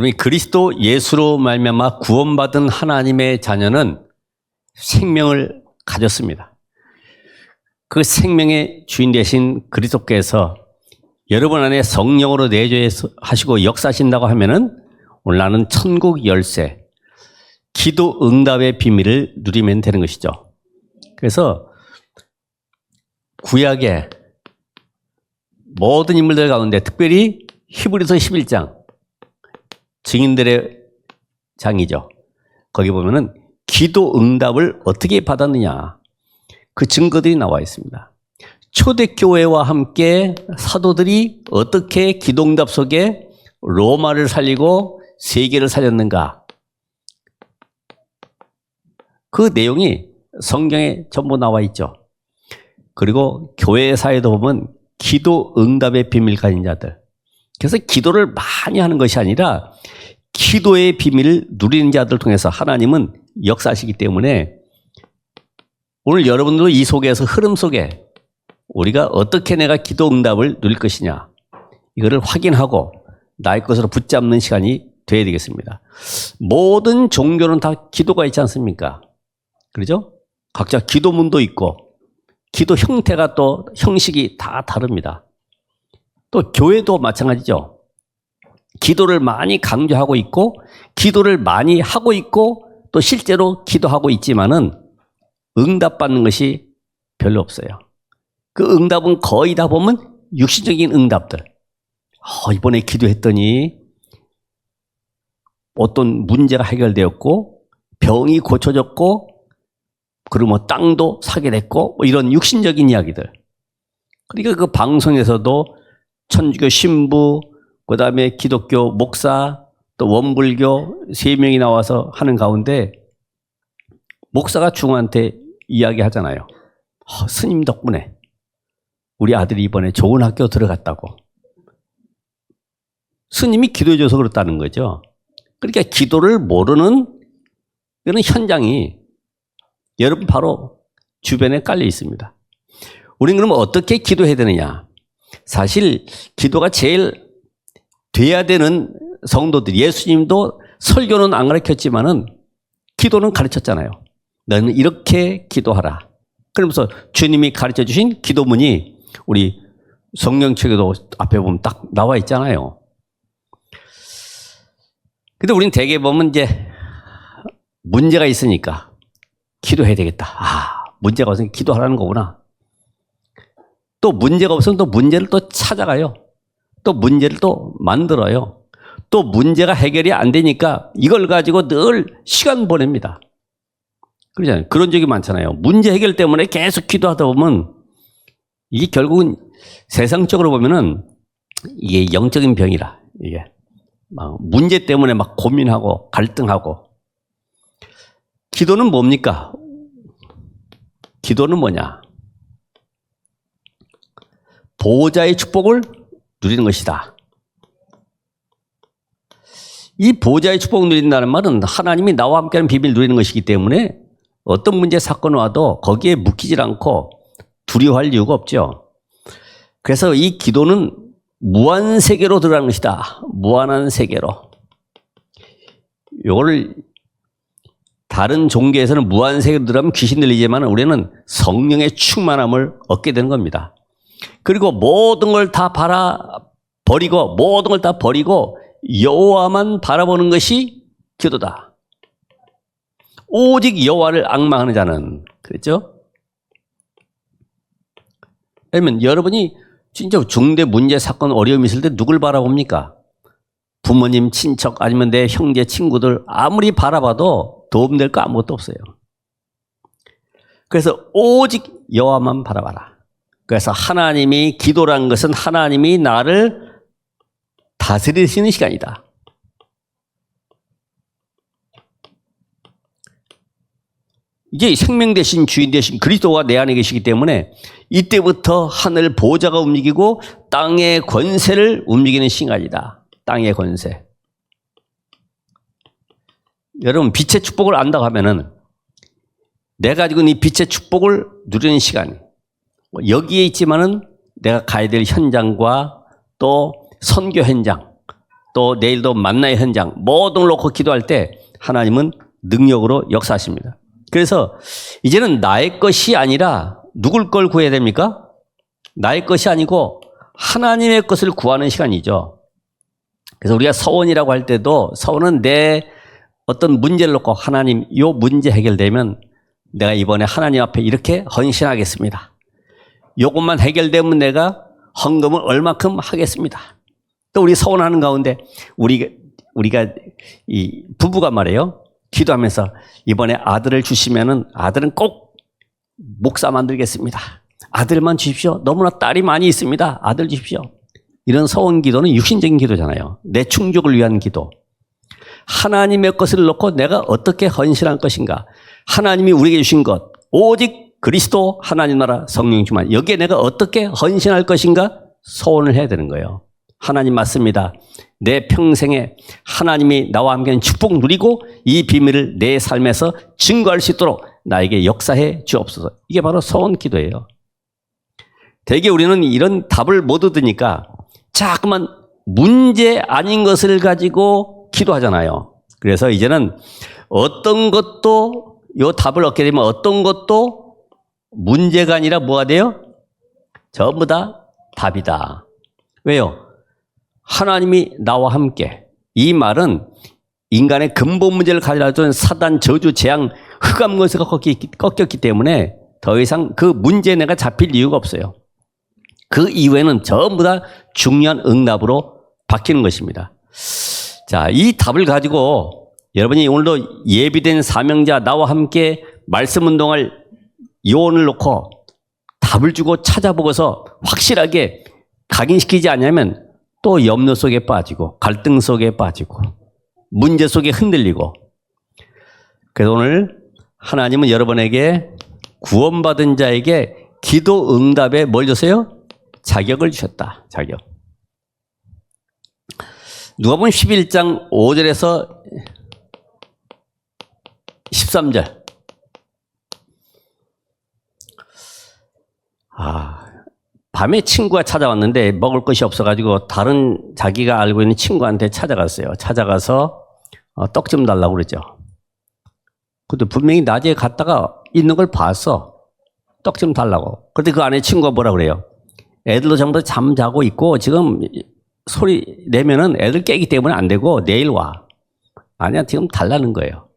여러분 그리스도 예수로 말미암아 구원받은 하나님의 자녀는 생명을 가졌습니다. 그 생명의 주인 되신 그리스도께서 여러분 안에 성령으로 내주하시고 역사하신다고 하면은 오늘 나는 천국 열쇠, 기도 응답의 비밀을 누리면 되는 것이죠. 그래서 구약의 모든 인물들 가운데 특별히 히브리서 11장 증인들의 장이죠. 거기 보면은 기도 응답을 어떻게 받았느냐 그 증거들이 나와 있습니다. 초대교회와 함께 사도들이 어떻게 기도 응답 속에 로마를 살리고 세계를 살렸는가 그 내용이 성경에 전부 나와 있죠. 그리고 교회사에도 보면 기도 응답의 비밀 가진 자들. 그래서 기도를 많이 하는 것이 아니라 기도의 비밀을 누리는 자들 통해서 하나님은 역사하시기 때문에 오늘 여러분들도 이 속에서 흐름 속에 우리가 어떻게 내가 기도 응답을 누릴 것이냐 이거를 확인하고 나의 것으로 붙잡는 시간이 돼야 되겠습니다. 모든 종교는 다 기도가 있지 않습니까? 그러죠? 각자 기도문도 있고 기도 형태가 또 형식이 다 다릅니다. 또 교회도 마찬가지죠. 기도를 많이 강조하고 있고 기도를 많이 하고 있고 또 실제로 기도하고 있지만은 응답받는 것이 별로 없어요. 그 응답은 거의 다 보면 육신적인 응답들. 어, 이번에 기도했더니 어떤 문제가 해결되었고 병이 고쳐졌고 그리고 뭐 땅도 사게 됐고 뭐 이런 육신적인 이야기들. 그러니까 그 방송에서도 천주교 신부, 그 다음에 기독교 목사, 또 원불교 세 명이 나와서 하는 가운데 목사가 중한테 이야기하잖아요. 어, 스님 덕분에 우리 아들이 이번에 좋은 학교 들어갔다고. 스님이 기도해줘서 그렇다는 거죠. 그러니까 기도를 모르는 이런 현장이 여러분 바로 주변에 깔려 있습니다. 우리는 그러면 어떻게 기도해야 되느냐? 사실 기도가 제일 돼야 되는 성도들, 예수님도 설교는 안 가르쳤지만은 기도는 가르쳤잖아요. 너는 이렇게 기도하라. 그러면서 주님이 가르쳐 주신 기도문이 우리 성경책에도 앞에 보면 딱 나와 있잖아요. 근데 우리는 대개 보면 이제 문제가 있으니까 기도해야 되겠다. 아, 문제가 없으니까 기도하라는 거구나. 또 문제가 없으면 또 문제를 또 찾아가요. 또 문제를 또 만들어요. 또 문제가 해결이 안 되니까 이걸 가지고 늘 시간 보냅니다. 그러잖아요. 그런 적이 많잖아요. 문제 해결 때문에 계속 기도하다 보면 이게 결국은 세상적으로 보면은 이게 영적인 병이라 이게 막 문제 때문에 막 고민하고 갈등하고 기도는 뭡니까? 기도는 뭐냐? 보호자의 축복을 누리는 것이다. 이 보호자의 축복을 누린다는 말은 하나님이 나와 함께하는 비밀을 누리는 것이기 때문에 어떤 문제 사건 와도 거기에 묶이질 않고 두려워할 이유가 없죠. 그래서 이 기도는 무한 세계로 들어가는 것이다. 무한한 세계로. 요거를 다른 종교에서는 무한 세계로 들어가면 귀신 들리지만 우리는 성령의 충만함을 얻게 되는 겁니다. 그리고 모든 걸 다 바라 버리고 모든 걸 다 버리고 여호와만 바라보는 것이 기도다. 오직 여호와를 악망하는 자는 그랬죠? 그러면 여러분이 진짜 중대 문제 사건 어려움이 있을 때 누굴 바라봅니까? 부모님, 친척 아니면 내 형제, 친구들 아무리 바라봐도 도움될 거 아무것도 없어요. 그래서 오직 여호와만 바라봐라. 그래서 하나님이 기도란 것은 하나님이 나를 다스리시는 시간이다. 이제 생명 대신 주인 대신 그리스도가 내 안에 계시기 때문에 이때부터 하늘 보좌가 움직이고 땅의 권세를 움직이는 시간이다. 땅의 권세. 여러분 빛의 축복을 안다고 하면은 내가 가지고 이 빛의 축복을 누리는 시간. 여기에 있지만은 내가 가야 될 현장과 또 선교 현장 또 내일도 만나의 현장 모든 걸 놓고 기도할 때 하나님은 능력으로 역사하십니다. 그래서 이제는 나의 것이 아니라 누굴 걸 구해야 됩니까? 나의 것이 아니고 하나님의 것을 구하는 시간이죠. 그래서 우리가 서원이라고 할 때도 서원은 내 어떤 문제를 놓고 하나님 요 문제 해결되면 내가 이번에 하나님 앞에 이렇게 헌신하겠습니다. 요것만 해결되면 내가 헌금을 얼마큼 하겠습니다. 또 우리 서원하는 가운데 우리가 우리가 이 부부가 말이에요. 기도하면서 이번에 아들을 주시면은 아들은 꼭 목사 만들겠습니다. 아들만 주십시오. 너무나 딸이 많이 있습니다. 아들 주십시오. 이런 서원 기도는 육신적인 기도잖아요. 내 충족을 위한 기도. 하나님의 것을 놓고 내가 어떻게 헌신할 것인가. 하나님이 우리에게 주신 것. 오직 그리스도 하나님 나라 성령 주만. 여기에 내가 어떻게 헌신할 것인가? 소원을 해야 되는 거예요. 하나님 맞습니다. 내 평생에 하나님이 나와 함께 축복 누리고 이 비밀을 내 삶에서 증거할 수 있도록 나에게 역사해 주옵소서. 이게 바로 소원 기도예요. 대개 우리는 이런 답을 못 얻으니까 자꾸만 문제 아닌 것을 가지고 기도하잖아요. 그래서 이제는 어떤 것도 요 답을 얻게 되면 어떤 것도 문제가 아니라 뭐가 돼요? 전부 다 답이다. 왜요? 하나님이 나와 함께. 이 말은 인간의 근본 문제를 가져다준 사단, 저주, 재앙, 흑암 것에가 꺾였기 때문에 더 이상 그 문제에 내가 잡힐 이유가 없어요. 그 이후에는 전부 다 중요한 응답으로 바뀌는 것입니다. 자, 이 답을 가지고 여러분이 오늘도 예비된 사명자 나와 함께 말씀 운동할 요원을 놓고 답을 주고 찾아보고서 확실하게 각인시키지 않냐면 또 염려 속에 빠지고 갈등 속에 빠지고 문제 속에 흔들리고 그래서 오늘 하나님은 여러분에게 구원받은 자에게 기도 응답에 뭘 줬어요? 자격을 주셨다. 자격. 누가복음 11장 5절에서 13절. 아, 밤에 친구가 찾아왔는데 먹을 것이 없어가지고 다른 자기가 알고 있는 친구한테 찾아갔어요. 찾아가서 어, 떡 좀 달라고 그러죠. 근데 분명히 낮에 갔다가 있는 걸 봤어. 떡 좀 달라고. 그런데 그 안에 친구가 뭐라 그래요? 애들도 전부 다 잠자고 있고 지금 소리 내면은 애들 깨기 때문에 안 되고 내일 와. 아니야, 지금 달라는 거예요.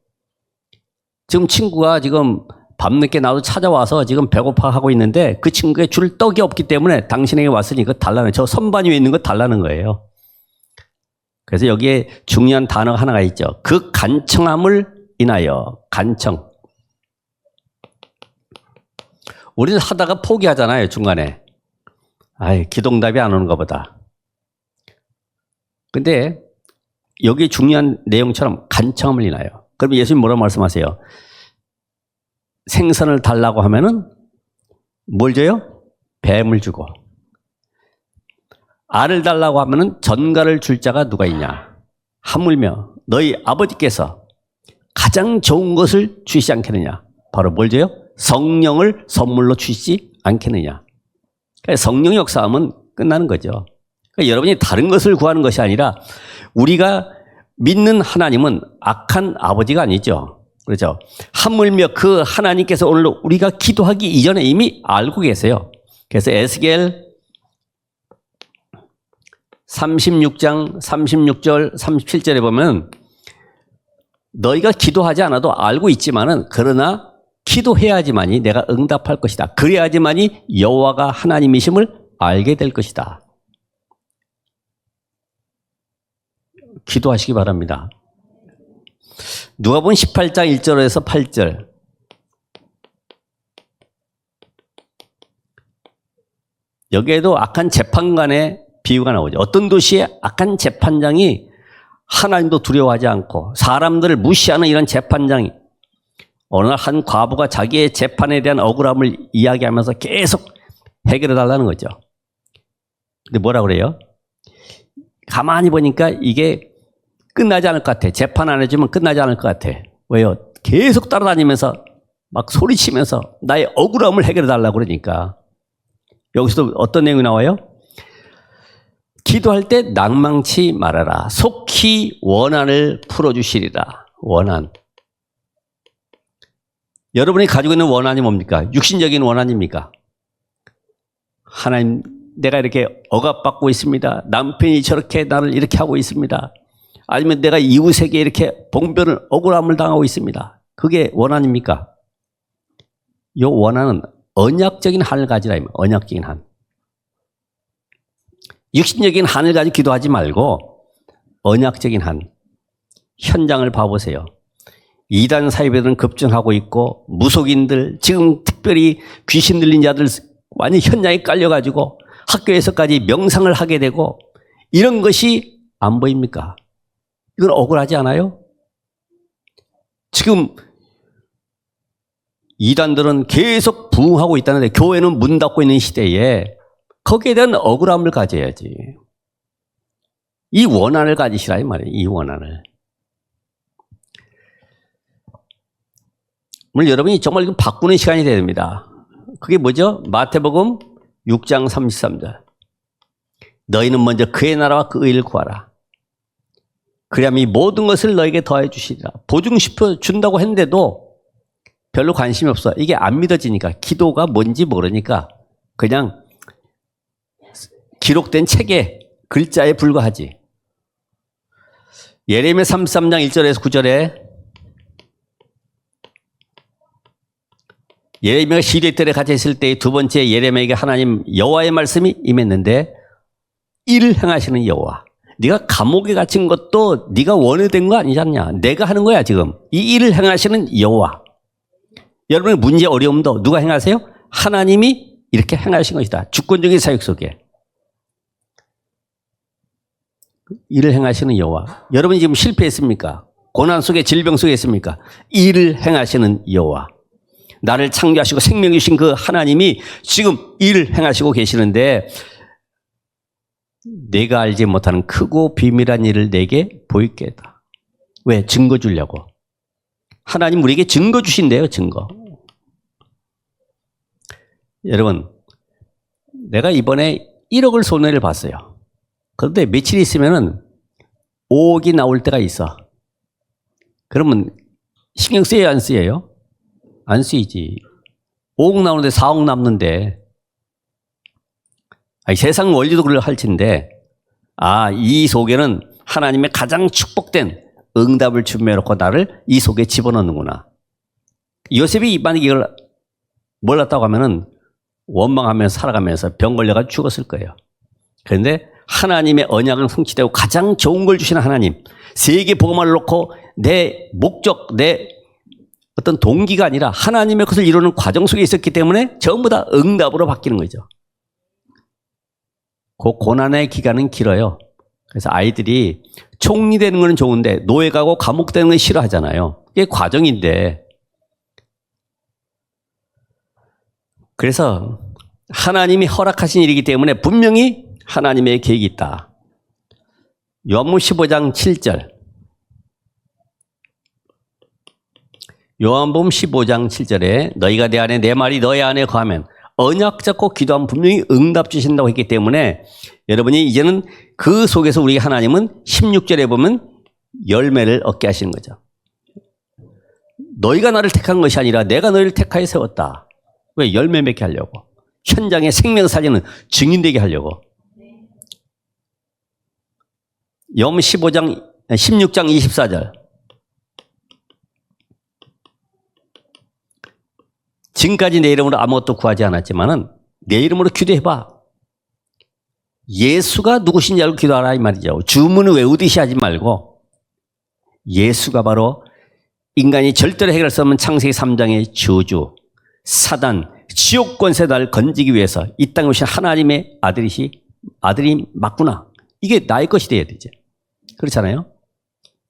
지금 친구가 지금 밤늦게 나도 찾아와서 지금 배고파 하고 있는데 그 친구에 줄 떡이 없기 때문에 당신에게 왔으니 그 달라는 저 선반 위에 있는 거 달라는 거예요. 그래서 여기에 중요한 단어가 하나가 있죠. 그 간청함을 인하여 간청. 우리는 하다가 포기하잖아요, 중간에. 아이, 기동답이 안 오는 것보다. 근데 여기 중요한 내용처럼 간청함을 인하여. 그럼 예수님 뭐라고 말씀하세요? 생선을 달라고 하면은 뭘 줘요? 뱀을 주고. 알을 달라고 하면은 전가를 줄 자가 누가 있냐? 하물며 너희 아버지께서 가장 좋은 것을 주시지 않겠느냐? 바로 뭘 줘요? 성령을 선물로 주시지 않겠느냐? 그러니까 성령 역사하면 끝나는 거죠. 그러니까 여러분이 다른 것을 구하는 것이 아니라 우리가 믿는 하나님은 악한 아버지가 아니죠. 그렇죠. 하물며 그 하나님께서 오늘 우리가 기도하기 이전에 이미 알고 계세요. 그래서 에스겔 36장 36절 37절에 보면 너희가 기도하지 않아도 알고 있지만은 그러나 기도해야지만이 내가 응답할 것이다. 그래야지만이 여호와가 하나님이심을 알게 될 것이다. 기도하시기 바랍니다. 누가 본 18장 1절에서 8절. 여기에도 악한 재판관의 비유가 나오죠. 어떤 도시에 악한 재판장이 하나님도 두려워하지 않고 사람들을 무시하는 이런 재판장이 어느 날 한 과부가 자기의 재판에 대한 억울함을 이야기하면서 계속 해결해 달라는 거죠. 근데 뭐라 그래요? 가만히 보니까 이게 끝나지 않을 것 같아. 재판 안 해주면 끝나지 않을 것 같아. 왜요? 계속 따라다니면서 막 소리치면서 나의 억울함을 해결해 달라고 그러니까. 여기서도 어떤 내용이 나와요? 기도할 때 낭망치 말아라. 속히 원한을 풀어주시리라. 원한. 여러분이 가지고 있는 원한이 뭡니까? 육신적인 원한입니까? 하나님, 내가 이렇게 억압받고 있습니다. 남편이 저렇게 나를 이렇게 하고 있습니다. 아니면 내가 이웃에게 이렇게 봉변을, 억울함을 당하고 있습니다. 그게 원한입니까? 이 원한은 언약적인 한을 가지라. 언약적인 한. 육신적인 한을 가지고 기도하지 말고 언약적인 한. 현장을 봐보세요. 이단 사이비들은 급증하고 있고 무속인들 지금 특별히 귀신 들린 자들 완전 현장에 깔려가지고 학교에서까지 명상을 하게 되고 이런 것이 안 보입니까? 이건 억울하지 않아요? 지금 이단들은 계속 부흥하고 있다는데 교회는 문 닫고 있는 시대에 거기에 대한 억울함을 가져야지. 이 원한을 가지시라 이 말이에요. 이 원한을. 오늘 여러분이 정말 이거 바꾸는 시간이 돼야 됩니다. 그게 뭐죠? 마태복음 6장 33절. 너희는 먼저 그의 나라와 그 의를 구하라. 그리하면 이 모든 것을 너에게 더해 주시리라. 보증시표 준다고 했는데도 별로 관심이 없어. 이게 안 믿어지니까 기도가 뭔지 모르니까 그냥 기록된 책에 글자에 불과하지. 예레미야 33장 1절에서 9절에 예레미야가 시대 때 갇혀 있을 때 두 번째 예레미야에게 하나님 여호와의 말씀이 임했는데 이를 행하시는 여호와. 네가 감옥에 갇힌 것도 네가 원해된 거 아니지 않냐? 내가 하는 거야 지금. 이 일을 행하시는 여호와. 여러분의 문제 어려움도 누가 행하세요? 하나님이 이렇게 행하신 것이다. 주권적인 사역 속에. 일을 행하시는 여호와. 여러분이 지금 실패했습니까? 고난 속에 질병 속에 있습니까? 일을 행하시는 여호와. 나를 창조하시고 생명 주신 그 하나님이 지금 일을 행하시고 계시는데 내가 알지 못하는 크고 비밀한 일을 내게 보이겠다. 왜? 증거 주려고. 하나님 우리에게 증거 주신대요, 증거. 여러분, 내가 이번에 1억을 손해를 봤어요. 그런데 며칠 있으면은 5억이 나올 때가 있어. 그러면 신경 쓰여요, 안 쓰여요? 안 쓰이지. 5억 나오는데 4억 남는데. 아니, 세상 원리도 그걸 할 텐데, 아, 이 속에는 하나님의 가장 축복된 응답을 준비해놓고 나를 이 속에 집어넣는구나. 요셉이 만약 이걸 몰랐다고 하면은 원망하면서 살아가면서 병 걸려가 죽었을 거예요. 그런데 하나님의 언약은 성취되고 가장 좋은 걸 주시는 하나님, 세계 복음을 놓고 내 목적, 내 어떤 동기가 아니라 하나님의 것을 이루는 과정 속에 있었기 때문에 전부 다 응답으로 바뀌는 거죠. 그 고난의 기간은 길어요. 그래서 아이들이 총리 되는 건 좋은데 노예 가고 감옥 되는 건 싫어하잖아요. 이게 과정인데. 그래서 하나님이 허락하신 일이기 때문에 분명히 하나님의 계획이 있다. 요한복음 15장 7절. 요한복음 15장 7절에 너희가 내 안에 내 말이 너희 안에 거하면 언약 잡고 기도하면 분명히 응답 주신다고 했기 때문에 여러분이 이제는 그 속에서 우리 하나님은 16절에 보면 열매를 얻게 하시는 거죠. 너희가 나를 택한 것이 아니라 내가 너희를 택하여 세웠다. 왜? 열매 맺게 하려고. 현장에 생명 살리는 증인되게 하려고. 염 15장, 16장 24절. 지금까지 내 이름으로 아무것도 구하지 않았지만은 내 이름으로 기도해봐. 예수가 누구신지 알고 기도하라 이 말이죠. 주문을 외우듯이 하지 말고 예수가 바로 인간이 절대로 해결할 수 없는 창세기 3장의 저주, 사단, 지옥 권세를 건지기 위해서 이 땅에 오신 하나님의 아들이시 아들이 맞구나. 이게 나의 것이 돼야 되죠. 그렇잖아요.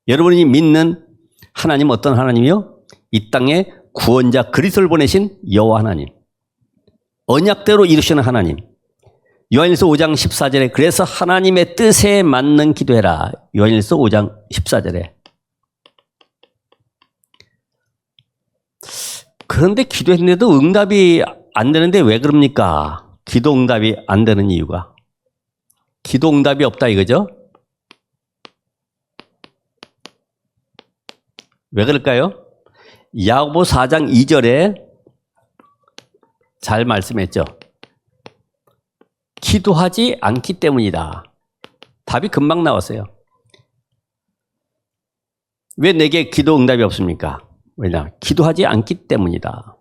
여러분이 믿는 하나님 어떤 하나님이요? 이 땅에 구원자 그리스도를 보내신 여호와 하나님. 언약대로 이루시는 하나님. 요한일서 5장 14절에 그래서 하나님의 뜻에 맞는 기도해라. 요한일서 5장 14절에. 그런데 기도했는데도 응답이 안 되는데 왜 그럽니까? 기도 응답이 안 되는 이유가. 기도 응답이 없다 이거죠? 왜 그럴까요? 야고보 4장 2절에 잘 말씀했죠. 기도하지 않기 때문이다. 답이 금방 나왔어요. 왜 내게 기도 응답이 없습니까? 왜냐? 기도하지 않기 때문이다.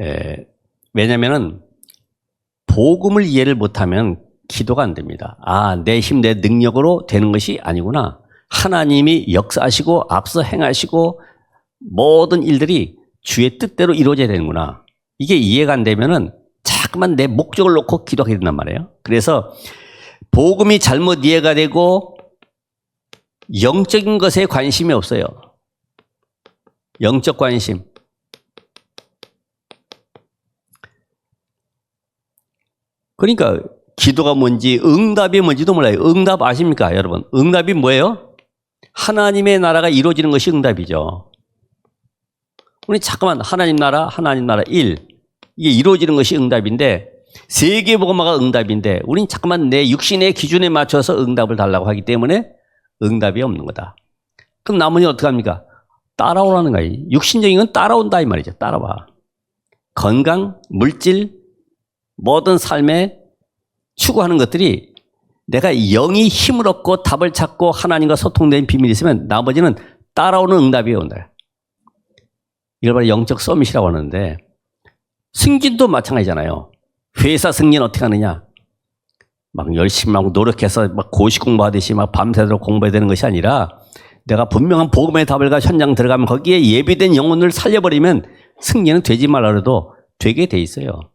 에, 왜냐면은 복음을 이해를 못하면 기도가 안 됩니다. 아, 내 힘, 내 능력으로 되는 것이 아니구나. 하나님이 역사하시고 앞서 행하시고 모든 일들이 주의 뜻대로 이루어져야 되는구나. 이게 이해가 안 되면은 자꾸만 내 목적을 놓고 기도하게 된단 말이에요. 그래서 복음이 잘못 이해가 되고 영적인 것에 관심이 없어요. 영적 관심. 그러니까 기도가 뭔지 응답이 뭔지도 몰라요. 응답 아십니까, 여러분? 응답이 뭐예요? 하나님의 나라가 이루어지는 것이 응답이죠. 우리 잠깐만 하나님 나라, 하나님 나라 1 이게 이루어지는 것이 응답인데 세계 복음화가 응답인데 우린 잠깐만 내 육신의 기준에 맞춰서 응답을 달라고 하기 때문에 응답이 없는 거다. 그럼 나머지 어떻게 합니까? 따라오라는 거예요. 육신적인 건 따라온다 이 말이죠. 따라와. 건강, 물질, 모든 삶에 추구하는 것들이 내가 영이 힘을 얻고 답을 찾고 하나님과 소통된 비밀이 있으면 나머지는 따라오는 응답이 온다. 이걸 바로 영적 서밋이라고 하는데 승진도 마찬가지잖아요. 회사 승진 어떻게 하느냐? 막 열심히 막 노력해서 막 고시 공부하듯이 막 밤새도록 공부해야 되는 것이 아니라 내가 분명한 복음의 답을 가 현장 들어가면 거기에 예비된 영혼을 살려버리면 승리는 되지 말라 해도 되게 돼 있어요.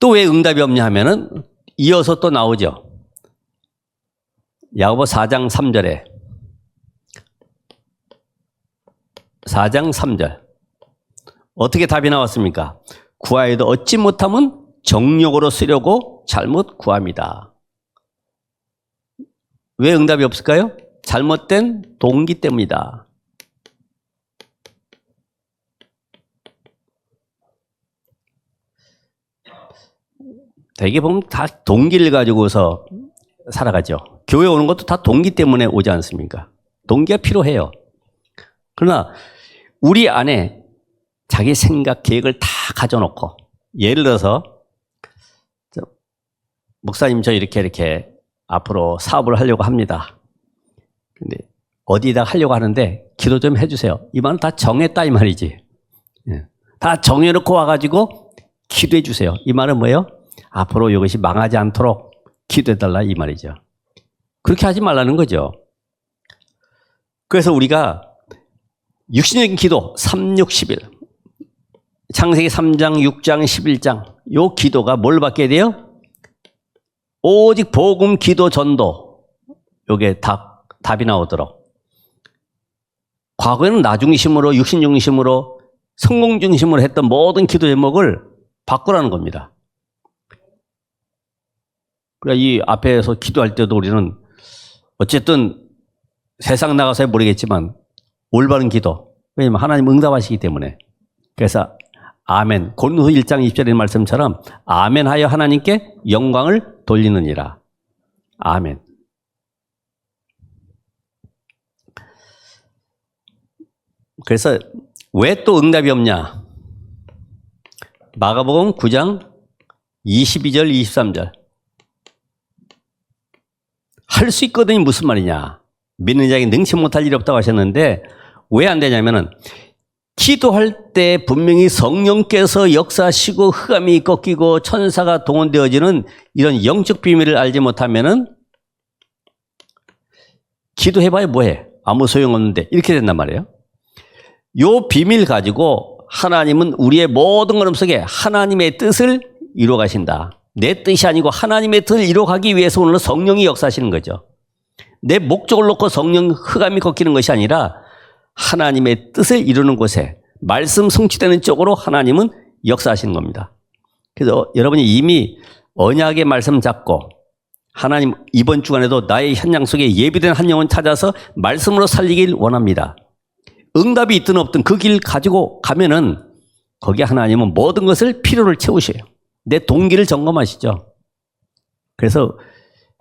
또 왜 응답이 없냐 하면은 이어서 또 나오죠. 야고보 4장 3절에 4장 3절 어떻게 답이 나왔습니까? 구하여도 얻지 못하면 정욕으로 쓰려고 잘못 구합니다. 왜 응답이 없을까요? 잘못된 동기 때문이다. 대개 보면 다 동기를 가지고서 살아가죠. 교회 오는 것도 다 동기 때문에 오지 않습니까? 동기가 필요해요. 그러나 우리 안에 자기 생각, 계획을 다 가져놓고 예를 들어서 저, 목사님 저 이렇게 이렇게 앞으로 사업을 하려고 합니다. 근데 어디다 하려고 하는데 기도 좀 해주세요. 이 말은 다 정했다 이 말이지. 예. 다 정해놓고 와가지고 기도해 주세요. 이 말은 뭐예요? 앞으로 이것이 망하지 않도록 기도해달라 이 말이죠. 그렇게 하지 말라는 거죠. 그래서 우리가 육신적인 기도 3, 6, 11 창세기 3장, 6장, 11장 요 기도가 뭘 받게 돼요? 오직 복음, 기도, 전도 요게 답, 답이 나오도록 과거에는 나 중심으로 육신 중심으로 성공 중심으로 했던 모든 기도 제목을 바꾸라는 겁니다. 그러니까 이 앞에서 기도할 때도 우리는 어쨌든 세상 나가서 모르겠지만 올바른 기도. 왜냐면 하나님 응답하시기 때문에. 그래서 아멘. 고린도서 1장 20절의 말씀처럼 아멘 하여 하나님께 영광을 돌리느니라. 아멘. 그래서 왜 또 응답이 없냐? 마가복음 9장 22절 23절. 할 수 있거든요. 무슨 말이냐? 믿는 자에게 능치 못할 일이 없다고 하셨는데 왜 안 되냐면은 기도할 때 분명히 성령께서 역사하시고 흑암이 꺾이고 천사가 동원되어지는 이런 영적 비밀을 알지 못하면은 기도해봐야 뭐해? 아무 소용없는데 이렇게 된단 말이에요. 요 비밀 가지고 하나님은 우리의 모든 걸음 속에 하나님의 뜻을 이루어 가신다. 내 뜻이 아니고 하나님의 뜻을 이루어 가기 위해서 오늘 성령이 역사하시는 거죠. 내 목적을 놓고 성령 흑암이 걷기는 것이 아니라 하나님의 뜻을 이루는 곳에 말씀 성취되는 쪽으로 하나님은 역사하시는 겁니다. 그래서 여러분이 이미 언약의 말씀 잡고 하나님 이번 주간에도 나의 현장 속에 예비된 한 영혼 찾아서 말씀으로 살리길 원합니다. 응답이 있든 없든 그 길 가지고 가면은 거기에 하나님은 모든 것을 필요를 채우셔요. 내 동기를 점검하시죠. 그래서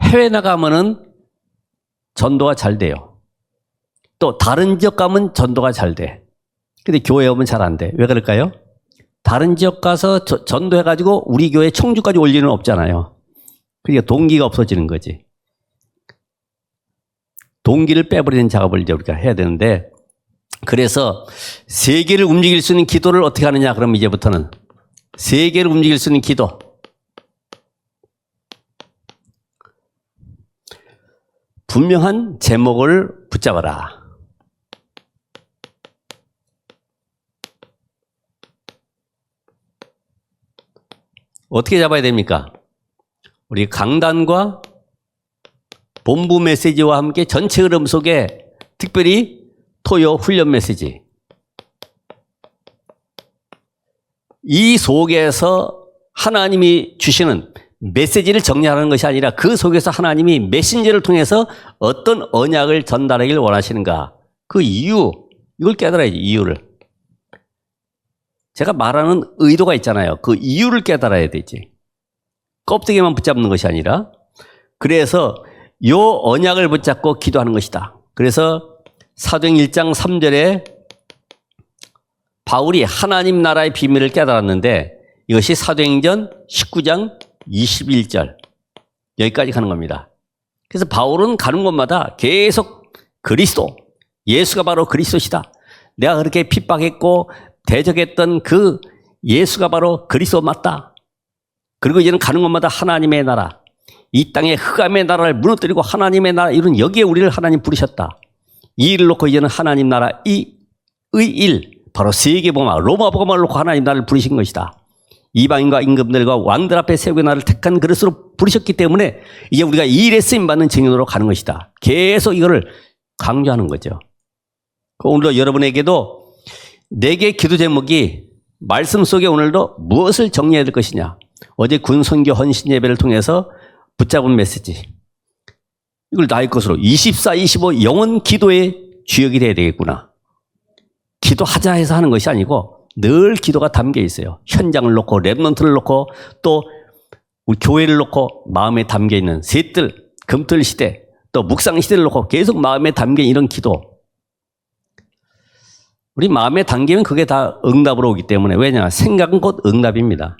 해외 나가면은 전도가 잘 돼요. 또 다른 지역 가면 전도가 잘 돼. 근데 교회 오면 잘 안 돼. 왜 그럴까요? 다른 지역 가서 저- 전도해가지고 우리 교회 청주까지 올 일은 없잖아요. 그러니까 동기가 없어지는 거지. 동기를 빼버리는 작업을 이제 우리가 해야 되는데, 그래서 세계를 움직일 수 있는 기도를 어떻게 하느냐? 그럼 이제부터는 세계를 움직일 수 있는 기도. 분명한 제목을 붙잡아라. 어떻게 잡아야 됩니까? 우리 강단과 본부 메시지와 함께 전체 흐름 속에 특별히 토요 훈련 메시지. 이 속에서 하나님이 주시는 메시지를 정리하는 것이 아니라 그 속에서 하나님이 메신저를 통해서 어떤 언약을 전달하길 원하시는가. 그 이유, 이걸 깨달아야지, 이유를. 제가 말하는 의도가 있잖아요. 그 이유를 깨달아야 되지. 껍데기만 붙잡는 것이 아니라. 그래서 요 언약을 붙잡고 기도하는 것이다. 그래서 사도행 1장 3절에 바울이 하나님 나라의 비밀을 깨달았는데 이것이 사도행전 19장 21절 여기까지 가는 겁니다. 그래서 바울은 가는 곳마다 계속 그리스도 예수가 바로 그리스도시다. 내가 그렇게 핍박했고 대적했던 그 예수가 바로 그리스도 맞다. 그리고 이제는 가는 곳마다 하나님의 나라 이 땅의 흑암의 나라를 무너뜨리고 하나님의 나라 이런 여기에 우리를 하나님 부르셨다. 이 일을 놓고 이제는 하나님 나라 이 의 일 바로 세계복음 로마 놓고 하나님 나라를 부르신 것이다. 이방인과 임금들과 왕들 앞에 세우고 나를 택한 그릇으로 부르셨기 때문에 이제 우리가 이 일에 쓰임 받는 증인으로 가는 것이다. 계속 이거를 강조하는 거죠. 그 오늘도 여러분에게도 내게 기도 제목이 말씀 속에 오늘도 무엇을 정리해야 될 것이냐. 어제 군 선교 헌신 예배를 통해서 붙잡은 메시지. 이걸 나의 것으로 24, 25 영원 기도의 주역이 돼야 되겠구나. 기도하자 해서 하는 것이 아니고 늘 기도가 담겨 있어요. 현장을 놓고 랩런트를 놓고 또 교회를 놓고 마음에 담겨 있는 셋들, 금틀 시대, 또 묵상 시대를 놓고 계속 마음에 있는 이런 기도. 우리 마음에 담기면 그게 다 응답으로 오기 때문에 왜냐? 생각은 곧 응답입니다.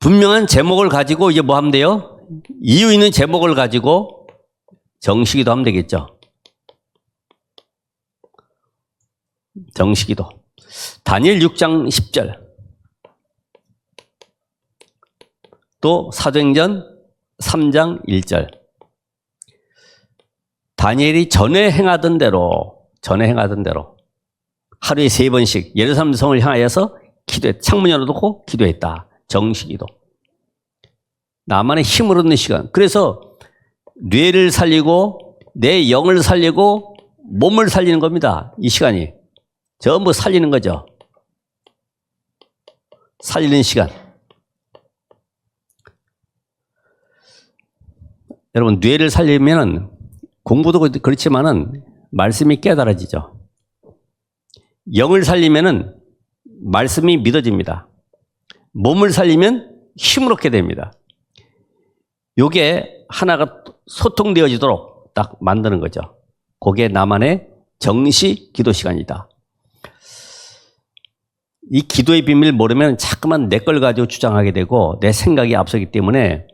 분명한 제목을 가지고 이제 뭐 하면 돼요? 이유 있는 제목을 가지고 정식기도 하면 되겠죠. 정식기도. 다니엘 6장 10절. 또 사도행전 3장 1절. 다니엘이 전에 행하던 대로 전에 행하던 대로 하루에 세 번씩 예루살렘 성을 향하여서 기도했 창문 열어놓고 기도했다. 정식기도. 나만의 힘을 얻는 시간. 그래서 뇌를 살리고 내 영을 살리고 몸을 살리는 겁니다. 이 시간이. 전부 살리는 거죠. 살리는 시간. 여러분, 뇌를 살리면 공부도 그렇지만은 말씀이 깨달아지죠. 영을 살리면은 말씀이 믿어집니다. 몸을 살리면 힘을 얻게 됩니다. 요게 하나가 소통되어지도록 딱 만드는 거죠. 그게 나만의 정시 기도 시간이다. 이 기도의 비밀을 모르면 자꾸만 내 걸 가지고 주장하게 되고 내 생각이 앞서기 때문에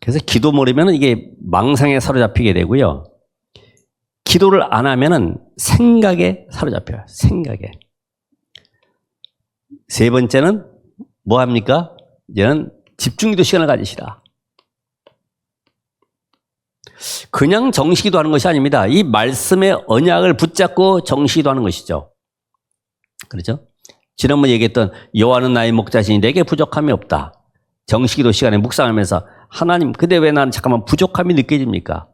그래서 기도 모르면 이게 망상에 사로잡히게 되고요. 기도를 안 하면은 생각에 사로잡혀요. 생각에. 세 번째는 뭐 합니까? 이제는 집중기도 시간을 가지시라. 그냥 정식기도 하는 것이 아닙니다. 이 말씀의 언약을 붙잡고 정식기도 하는 것이죠. 그렇죠? 지난번 얘기했던 여호와는 나의 목자시니 내게 부족함이 없다. 정식기도 시간에 묵상하면서 하나님, 근데 왜 나는 잠깐만 부족함이 느껴집니까?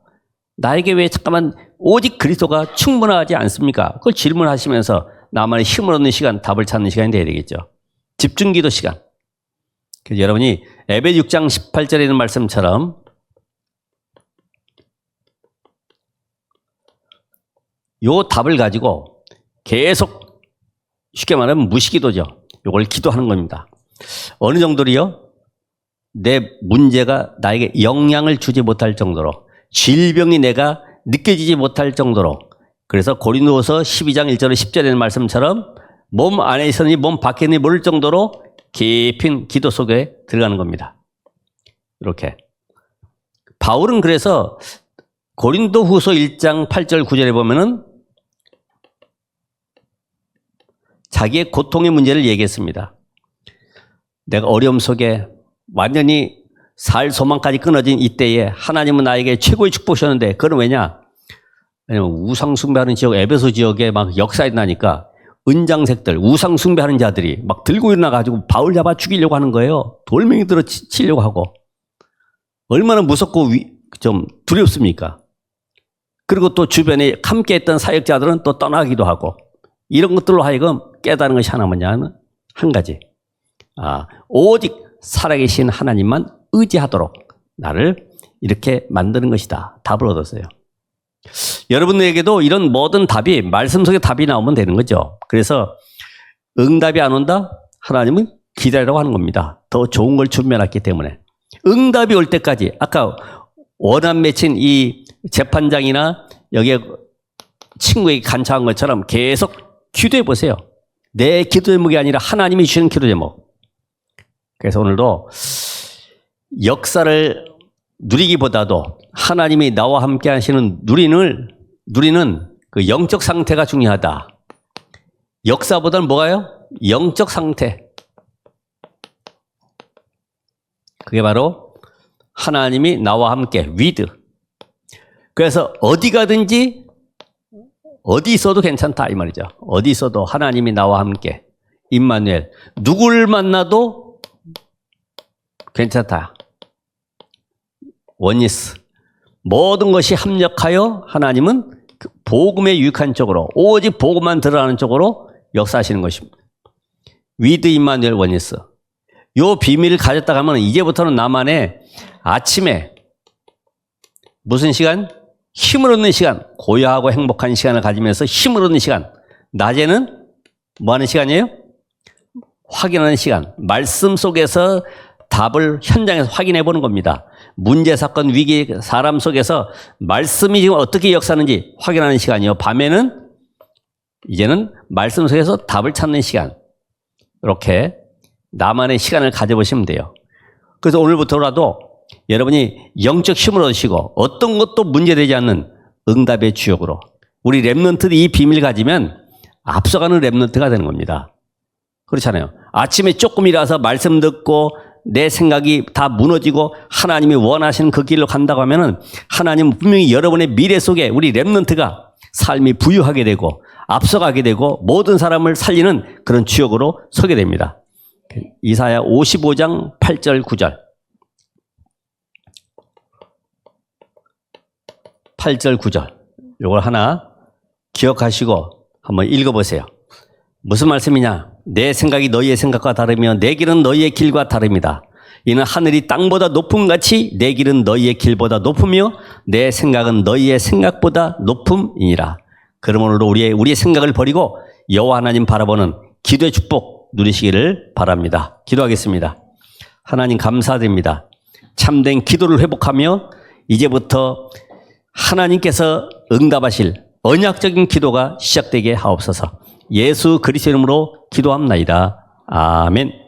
나에게 왜 잠깐만 오직 그리스도가 충분하지 않습니까? 그걸 질문하시면서 나만의 힘을 얻는 시간, 답을 찾는 시간이 돼야 되겠죠. 집중기도 시간. 그래서 여러분이 에베 6장 18절에 있는 말씀처럼 요 답을 가지고 계속 쉽게 말하면 무시기도죠. 요걸 기도하는 겁니다. 어느 정도로요? 내 문제가 나에게 영향을 주지 못할 정도로 질병이 내가 느껴지지 못할 정도로 그래서 고린도서 12장 1절 10절의 말씀처럼 몸 안에 있으니 몸 밖에 있니 모를 정도로 깊은 기도 속에 들어가는 겁니다. 이렇게 바울은 그래서 고린도 후서 1장 8절 9절에 보면은 자기의 고통의 문제를 얘기했습니다. 내가 어려움 속에 완전히 살 소망까지 끊어진 이때에 하나님은 나에게 최고의 축복이셨는데 그건 왜냐? 왜냐면 우상 숭배하는 지역 에베소 지역에 막 역사에 나니까 은장색들 우상 숭배하는 자들이 막 들고 일어나 가지고 바울 잡아 죽이려고 하는 거예요. 돌멩이 들어 치- 치려고 하고 얼마나 무섭고 위- 좀 두렵습니까? 그리고 또 주변에 함께했던 사역자들은 또 떠나기도 하고 이런 것들로 하여금 깨달은 것이 하나 뭐냐면 한 가지 아 오직 살아계신 하나님만 의지하도록 나를 이렇게 만드는 것이다 답을 얻었어요. 여러분에게도 이런 모든 답이 말씀 속에 답이 나오면 되는 거죠. 그래서 응답이 안 온다? 하나님은 기다리라고 하는 겁니다. 더 좋은 걸 준비해놨기 때문에. 응답이 올 때까지 아까 원한 맺힌 이 재판장이나 여기에 친구에게 간청한 것처럼 계속 기도해 보세요. 내 기도 제목이 아니라 하나님이 주시는 기도 제목. 그래서 오늘도 역사를 누리기보다도 하나님이 나와 함께 하시는 누리는, 누리는 그 영적 상태가 중요하다. 역사보다는 뭐가요? 영적 상태. 그게 바로 하나님이 나와 함께 위드. 그래서 어디 가든지 어디 있어도 괜찮다 이 말이죠. 어디 있어도 하나님이 나와 함께 임마누엘 누굴 만나도 괜찮다. 원니스 모든 것이 합력하여 하나님은 그 복음에 유익한 쪽으로 오직 복음만 드러나는 쪽으로 역사하시는 것입니다. 위드 임마누엘 원니스 요 비밀을 가졌다 가면 이제부터는 나만의 아침에 무슨 시간? 힘을 얻는 시간, 고요하고 행복한 시간을 가지면서 힘을 얻는 시간. 낮에는 뭐 하는 시간이에요? 확인하는 시간. 말씀 속에서 답을 현장에서 확인해 보는 겁니다. 문제, 사건, 위기, 사람 속에서 말씀이 지금 어떻게 역사하는지 확인하는 시간이요. 밤에는 이제는 말씀 속에서 답을 찾는 시간. 이렇게 나만의 시간을 가져보시면 돼요. 그래서 오늘부터라도 여러분이 영적 힘을 얻으시고 어떤 것도 문제되지 않는 응답의 주역으로 우리 랩런트들이 이 비밀 가지면 앞서가는 랩런트가 되는 겁니다. 그렇잖아요. 아침에 조금 일어나서 말씀 듣고 내 생각이 다 무너지고 하나님이 원하시는 그 길로 간다고 하면은 하나님은 분명히 여러분의 미래 속에 우리 랩런트가 삶이 부유하게 되고 앞서가게 되고 모든 사람을 살리는 그런 주역으로 서게 됩니다. 이사야 55장 8절 9절 8절 9절 요걸 하나 기억하시고 한번 읽어보세요. 무슨 말씀이냐? 내 생각이 너희의 생각과 다르며 내 길은 너희의 길과 다릅니다. 이는 하늘이 땅보다 높음 같이 내 길은 너희의 길보다 높으며 내 생각은 너희의 생각보다 높음이니라. 그러므로 우리의 우리의 생각을 버리고 여호와 하나님 바라보는 기도의 축복 누리시기를 바랍니다. 기도하겠습니다. 하나님 감사드립니다. 참된 기도를 회복하며 이제부터 하나님께서 응답하실 언약적인 기도가 시작되게 하옵소서. 예수 그리스도 이름으로 기도합나이다. 아멘.